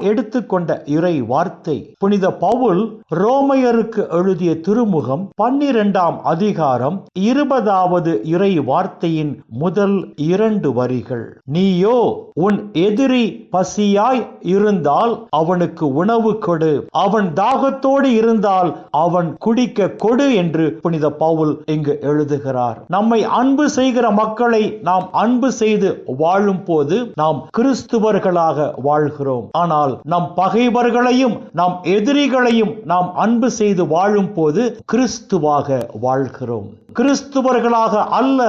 எடுத்துக்கொண்ட இறை வார்த்தை. புனித பவுல் ரோமையருக்கு எழுதிய திருமுகம் பன்னிரெண்டாம் அதிகாரம் இருபதாவது இறை வார்த்தையின் முதல் இரண்டு வரிகள். நீயோ உன் எதிரி பசியாய் இருந்தால் அவனுக்கு உணவு கொடு. அவன் தாகத்தோடு இருந்தால் அவன் குடிக்க கொடு என்று புனித பவுல் இங்கு எழுதுகிறார். நம்மை அன்பு செய்கிற மக்களை நாம் அன்பு செய்து வாழும் போது நாம் கிறிஸ்துவர்களாக வாழ்கிறோம். ஆனால் நம் பகைவர்களையும் நம் எதிரிகளையும் நாம் அன்பு செய்து வாழும் போது கிறிஸ்துவாக வாழ்கிறோம். கிறிஸ்துவர்களாக அல்ல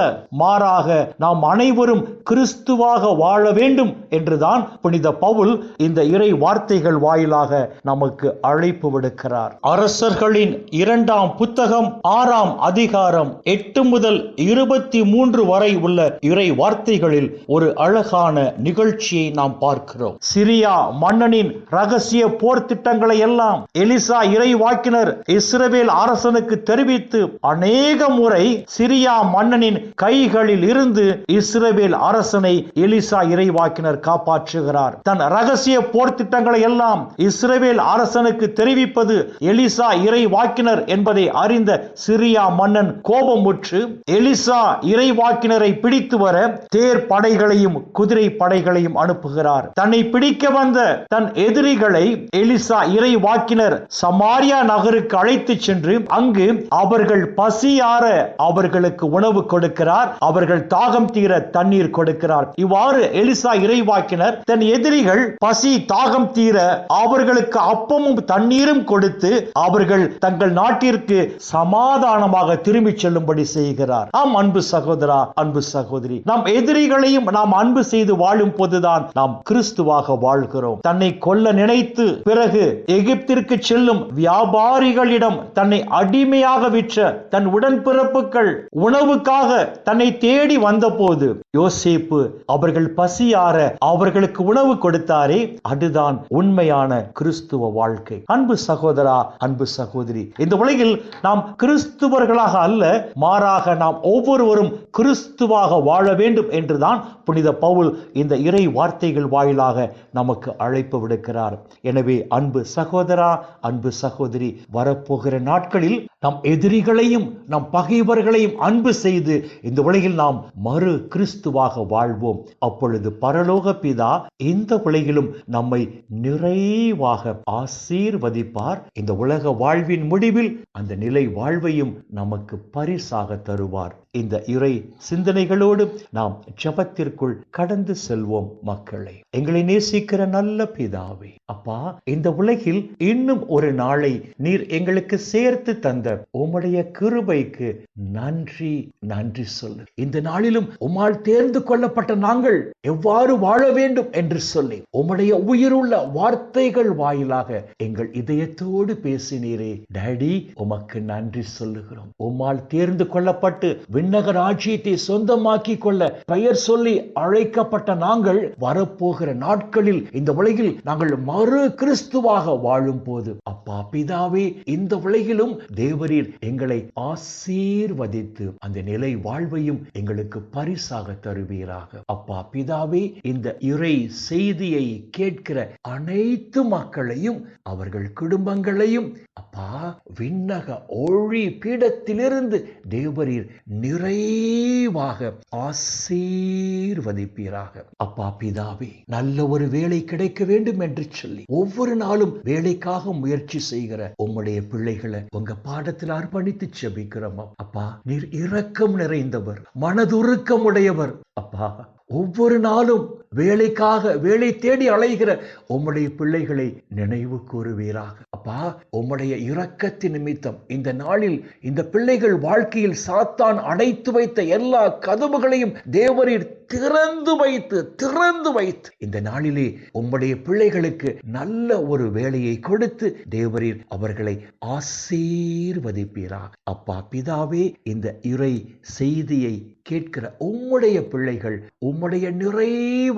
மாறாக நாம் அனைவரும் கிறிஸ்துவாக வாழ வேண்டும் என்றுதான் புனித பவுல் இந்த இறை வார்த்தைகள் வாயிலாக நமக்கு அழைப்பு விடுக்கிறார். அரசர்களின் இரண்டாம் புத்தகம் ஆறாம் அதிகாரம் எட்டு முதல் இருபத்தி மூன்று வரை உள்ள இறை வார்த்தைகளில் ஒரு அழகான நிகழ்ச்சியை நாம் பார்க்கிறோம். சிரியா மன்னனின் ரகசிய போர் திட்டங்களை எல்லாம் எலிசா இறை வாக்கினர் இஸ்ரவேல் அரசனுக்கு தெரிவித்து அநேக முறை முறை சிரியா மன்னனின் கைகளில் இருந்து இஸ்ரேல் அரசனை எலிசா இறைவாக்கினர் காப்பாற்றுகிறார். தன் ரகசிய போர் திட்டங்களை எல்லாம் இஸ்ரேல் அரசனுக்கு தெரிவிப்பது எலிசா இறைவாக்கினர் என்பதை அறிந்த சிரியா மன்னன் கோபமுற்று எலிசா இறைவாக்கினரை பிடித்து வர தேர் படைகளையும் குதிரை படைகளையும் அனுப்புகிறார். தன்னை பிடிக்க வந்த தன் எதிரிகளை எலிசா இறை வாக்கினர் சமாரியா நகருக்கு அழைத்து சென்று அங்கு அவர்கள் பசியார அவர்களுக்கு உணவு கொடுக்கிறார். அவர்கள் தாகம் தீர தண்ணீர் கொடுக்கிறார். இவ்வாறு எலிசா இறைவாக்கினர் தன் எதிரிகள் பசி தாகம் தீர அவர்களுக்கு அப்பமும் தண்ணீரும் கொடுத்து அவர்கள் தங்கள் நாட்டிற்கு சமாதானமாக திரும்பி செல்லும்படி செய்கிறார். ஆம் அன்பு சகோதரா அன்பு சகோதரி நம் எதிரிகளையும் நாம் அன்பு செய்து வாழும் போதுதான் நாம் கிறிஸ்துவாக வாழ்கிறோம். தன்னை கொல்ல நினைத்து பிறகு எகிப்திற்கு செல்லும் வியாபாரிகளிடம் தன்னை அடிமையாக விற்ற தன் உடன்பிறப்பு உடன்பிறப்புகள் உணவுக்காக தன்னை தேடி வந்தபோது யோசேப்பு அவர்கள் பசியார அவர்களுக்கு உணவு கொடுத்தாரே அதுதான் உண்மையான கிறிஸ்துவ வாழ்க்கை. அன்பு சகோதரா அன்பு சகோதரி இந்த உலகில் நாம் கிறிஸ்துவர்களாக அல்ல மாறாக நாம் ஒவ்வொருவரும் கிறிஸ்துவாக வாழ வேண்டும் என்றுதான் புனித பவுல் இந்த இறை வார்த்தைகள் வாயிலாக நமக்கு அழைப்பு விடுக்கிறார். எனவே அன்பு சகோதரா அன்பு சகோதரி வரப்போகிற நாட்களில் நம் எதிரிகளையும் நம் பகைவர்களையும் அன்பு செய்து இந்த உலகில் நாம் மறு கிறிஸ்துவாக வாழ்வோம். அப்பொழுது பரலோக பிதா இந்த உலகிலும் நம்மை நிறைவாக ஆசீர்வதிப்பார். இந்த உலக வாழ்வின் முடிவில் அந்த நிலை வாழ்வையும் நமக்கு பரிசாக தருவார். இந்த இறை சிந்தனைகளோடு நாம் ஜபத்திற்குள் கடந்து செல்வோம் மக்களை. எங்களை நேசிக்கிற நல்ல பிதாவே. அப்பா இந்த உலகில் இன்னும் ஒரு நாளை நீர் எங்களுக்கு சேர்த்து தந்த உம்முடைய கிருபைக்கு நன்றி நன்றி சொல்லு. இந்த நாளிலும் உம்மால் தேர்ந்து கொள்ளப்பட்ட நாங்கள் எவ்வாறு வாழ வேண்டும் என்று சொல்லி உம்முடைய உயிருள்ள வார்த்தைகள் வாயிலாக எங்கள் இதயத்தோடு பேசினீரே. டேடி உமக்கு நன்றி சொல்லுகிறோம். உம்மால் தேர்ந்து கொள்ளப்பட்டு விண்ணக ராஜ்யத்தை சொந்தமாக்கி கொள்ள பெயர் சொல்லி அழைக்கப்பட்ட நாங்கள் வரப்போகிற நாட்களில் இந்த உலகில் நாங்கள் மறு கிறிஸ்துவாக வாழும் போது அப்பா பிதாவே இந்த உலகிலும் தேவரீர் எங்களை ஆசீர்வதித்து அந்த நிலை வாழ்வையும் எங்களுக்கு பரிசாக தருவீராக. அப்பா பிதாவே இந்த இறை செய்தியை கேட்கிற அனைத்து மக்களையும் அவர்கள் குடும்பங்களையும் அப்பா விண்ணக ஒழி பீடத்திலிருந்து தேவரீர் நிறைவாக ஆசீர்வதிப்பீராக. அப்பா பிதாவே நல்ல ஒரு வேலை கிடைக்க வேண்டும் என்று சொல்லி ஒவ்வொரு நாளும் வேலைக்காக முயற்சி செய்கிற உம்முடைய பிள்ளைகளை உங்க பாடத்தில் அர்ப்பணித்து செபிக்கிறோம் அப்பா. நீர் இரக்கம் நிறைந்தவர் மனதுருக்கம் உடையவர் அப்பா. ஒவ்வொரு நாளும் வேலைக்காக வேலை தேடி அலைகிற உம்முடைய பிள்ளைகளை நினைவு கூறுவீராக. அப்பா உம்முடைய இரக்கத்தின் நிமித்தம் இந்த நாளில் இந்த பிள்ளைகள் வாழ்க்கையில் சாத்தான் அடைத்து வைத்த எல்லா கதவுகளையும் தேவரீர் திறந்து வைத்து திறந்து வைத்து இந்த நாளிலே உம்முடைய பிள்ளைகளுக்கு நல்ல ஒரு வேலையை கொடுத்து தேவரீர் அவர்களை ஆசீர்வதிப்பீரா அப்பா பிதாவே இந்த இறை செய்தியை கேட்கிற உம்முடைய பிள்ளைகள் உம்முடைய நிறைவு